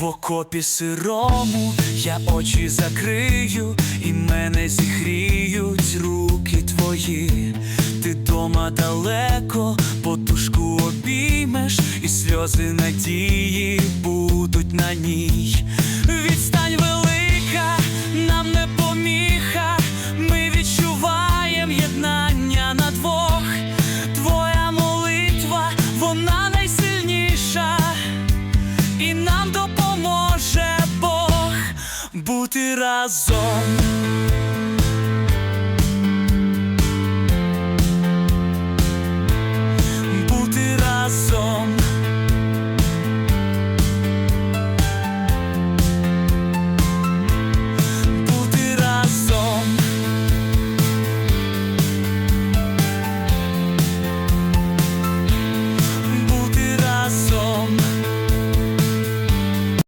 В окопі сирому я очі закрию, і мене зігріють руки твої. Ти дома далеко, подушку обіймеш, і сльози надії будуть на ній. Відстань велика, нам не поміха, ми відчуваємо єднання на двох. Твоя молитва, вона бути разом.